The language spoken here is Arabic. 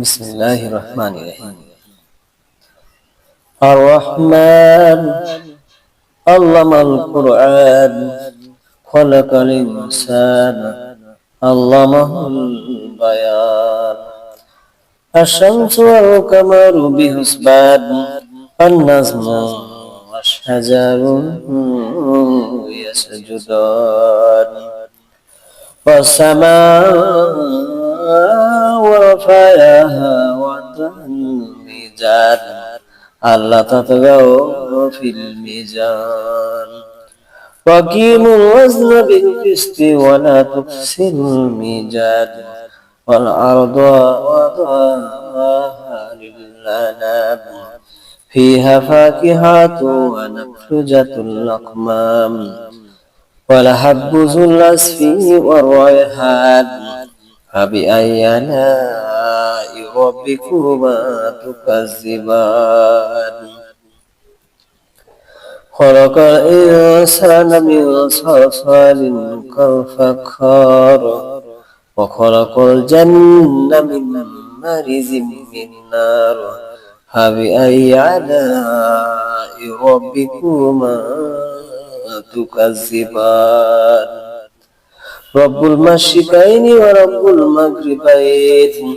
بسم الله الرحمن الرحيم الرحمن علم القرآن خلق الإنسان علمه البيان الشمس والقمر بحسبان النجم والشجر يسجدان والسماء ورفعها وضع الميزان ألا تطغوا في الميزان وقيموا الوزن بالقسط ولا تخسروا الميزان والأرض وضعها للأنام فيها فاكهة ونفرجة الأقمام ولحب ذو الأسف والريحان فبأي آلاء ربكما تكذبان. خلق الإنسان من صلصال كالفخار وخلق الجنة من مرز من نار. فبأي آلاء ربكما تكذبان؟ رب المشرقين ورب المغربين.